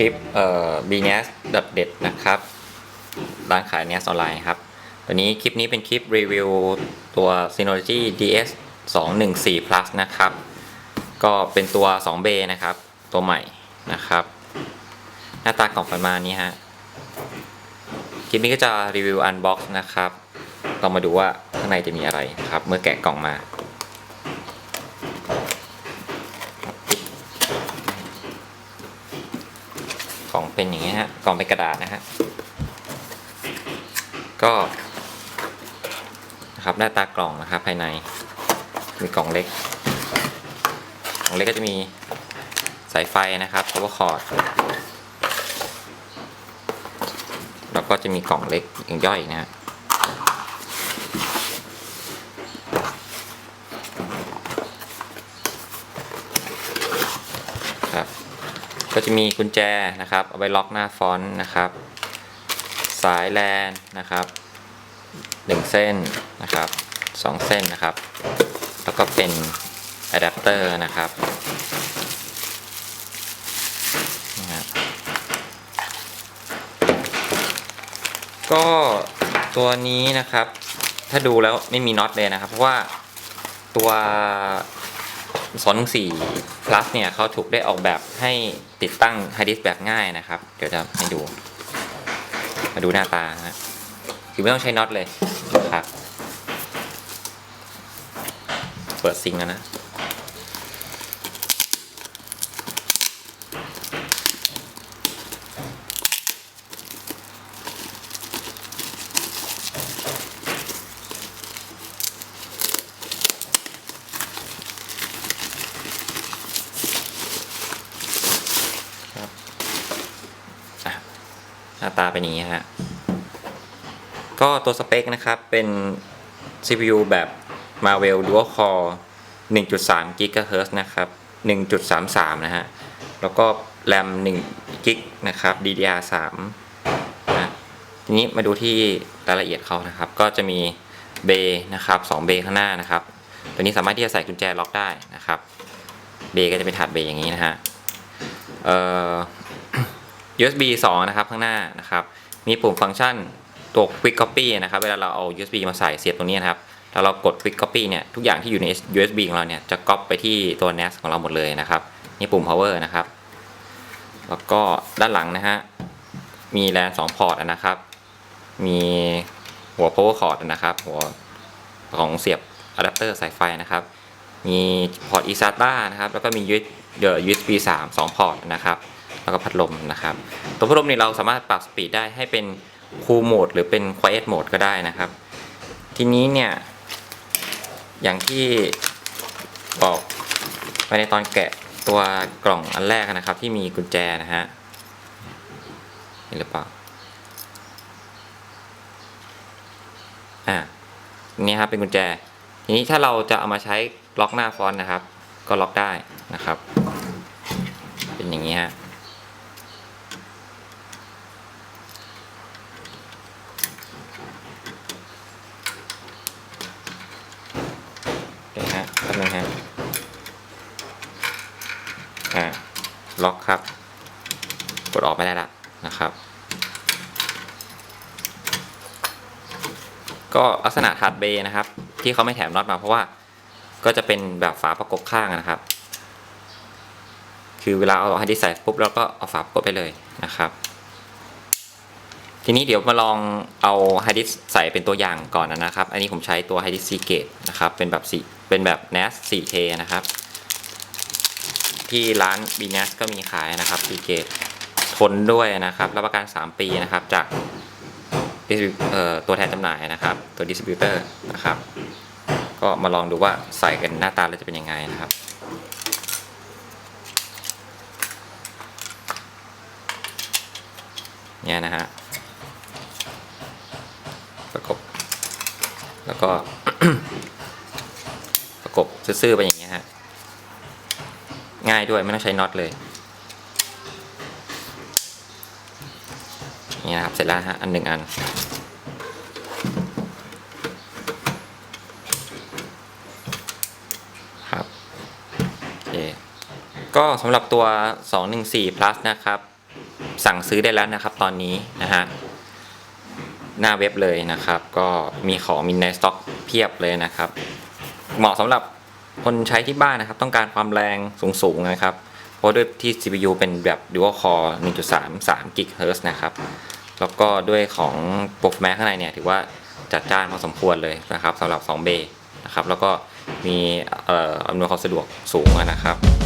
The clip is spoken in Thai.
ลิปเอ่อ b n e s ดับเด็ดนะครับ ร้านขาย n e s ออนไลน์ครับ ตัวนี้คลิปนี้เป็นคลิปรีวิวตัว Synology DS 214 Plus นะครับ ก็เป็นตัว2 b นะครับ ตัวใหม่นะครับ หน้าตากล่องประมาณนี้ฮะ คลิปนี้ก็จะรีวิวอันบ็อกซ์นะครับ เรามาดูว่าข้างในจะมีอะไรครับ เมื่อแกะกล่องมา กล่อง เป็นอย่างนี้ฮะกล่องเป็นกระดาษนะฮะก็นะครับหน้าตากล่องนะครับภายในมีกล่องเล็กกล่องเล็กก็จะมีสายไฟนะครับ power cord แล้วก็จะมีกล่องเล็กอย่างย่อยอีกนะฮะ ครับ ก็จะมีกุญแจนะครับ เอาไว้ล็อกหน้าฟอนต์นะครับ สายแลนนะครับหนึ่งเส้นนะครับสองเส้นนะครับ แล้วก็เป็นอะแดปเตอร์นะครับก็ตัวนี้นะครับ ถ้าดูแล้วไม่มีน็อตเลยนะครับ เพราะว่าตัว 214 plus เนี่ยเขาถูกได้ออกแบบให้ติดตั้งฮาร์ดดิสก์แบบง่ายนะครับ เดี๋ยวจะให้ดู มาดูหน้าตานะฮะคือไม่ต้องใช้น็อตเลยนะครับ เปิดซิงแล้วนะ หน้าตาเป็นอย่างนี้ฮะ ก็ตัวสเปคนะครับเป็น CPU แบบ Marvell Dual Core 1.3 GHz นะครับ 1.33 นะฮะ แล้วก็ RAM 1 g b นะครับ DDR3 นะทีนี้มาดูที่รายละเอียดเขานะครับ ก็จะมีเบนะครับ2เบข้างหน้านะครับ ตัวนี้สามารถที่จะใส่กุญแจล็อกได้นะครับ เบก็จะเป็นถาดเบอย่างนี้นะฮะ เอ่อ USB 2 นะครับข้างหน้านะครับ มีปุ่มฟังก์ชันตัว Quick Copy นะครับ เวลาเราเอา USB มาใส่เสียบตรงนี้นะครับ แล้วเรากด Quick Copy เนี่ย ทุกอย่างที่อยู่ใน USB ของเราเนี่ยจะก๊อปไปที่ตัว NAS ของเราหมดเลยนะครับ นี่ปุ่ม power นะครับ แล้วก็ด้านหลังนะฮะ มีแลน2พอร์ตนะครับ มีหัว power cord นะครับ หัวของเสียบอะแดปเตอร์สายไฟนะครับ มีพอร์ต eSATA นะครับ แล้วก็มี USB 3 2 พอร์ตนะครับ แล้วก็พัดลมนะครับ ตัวพัดลมนี่เราสามารถปรับสปีดได้ให้เป็น Cool Mode หรือเป็น Quiet Mode ก็ได้นะครับ ทีนี้เนี่ย อย่างที่บอกไปในตอนแกะตัวกล่องอันแรกนะครับ ที่มีกุญแจนะฮะเห็นหรือเปล่าอ่านี่ครับเป็นกุญแจ ทีนี้ถ้าเราจะเอามาใช้ล็อกหน้าฟอนต์นะครับ ก็ล็อกได้นะครับ เป็นอย่างนี้ฮะ เดี๋ยวฮะแป๊บนึงฮะ อ่า ล็อกครับ กดออกไม่ได้ละนะครับ ก็ลักษณะถาดเบนะครับ ที่เขาไม่แถมน็อตมาเพราะว่าก็จะเป็นแบบฝาประกบข้างนะครับ คือเวลาเอาฮาร์ดดิสก์ใส่ปุ๊บเราก็เอาฝาประกบไปเลยนะครับ ทีนี้เดี๋ยวมาลองเอาฮาร์ดดิสก์ใส่เป็นตัวอย่างก่อนนะครับ อันนี้ผมใช้ตัวฮาร์ดดิสก์ Seagate นะครับ เป็นแบบสี่เป็นแบบ NAS 4K นะครับ ที่ร้าน b n a s ก็มีขายนะครับ Seagate ทนด้วยนะครับ รับประกัน 3 ปีนะครับจากตัวแทนจำหน่ายนะครับ ตัวดิสติบิวเตอร์นะครับ ก็มาลองดูว่าใส่กันหน้าตาแล้วจะเป็นยังไงนะครับเนี่ยนะฮะประกบ แล้วก็ ประกบซื่อๆไปอย่าง ง่ายด้วยไม่ต้องใช้น็อตเลยนี่นะครับเสร็จแล้วฮะอันหนึ่งอัน ครับโอเคก็สำหรับตัว 214 plus นะครับ สั่งซื้อได้แล้วนะครับตอนนี้นะฮะหน้าเว็บเลยนะครับ ก็มีของมีในสต็อกเพียบเลยนะครับ เหมาะสำหรับ คนใช้ที่บ้านนะครับ ต้องการความแรงสูงๆนะครับ เพราะด้วยที่ CPU เป็นแบบ Dual Core 1.3 3 GHz นะครับ แล้วก็ด้วยของโปรแกรมข้างในเนี่ย ถือว่าจัดจ้านพอสมควรเลยนะครับสำหรับ2เบนะครับ แล้วก็มีอ่ออำนวยความสะดวกสูงนะครับ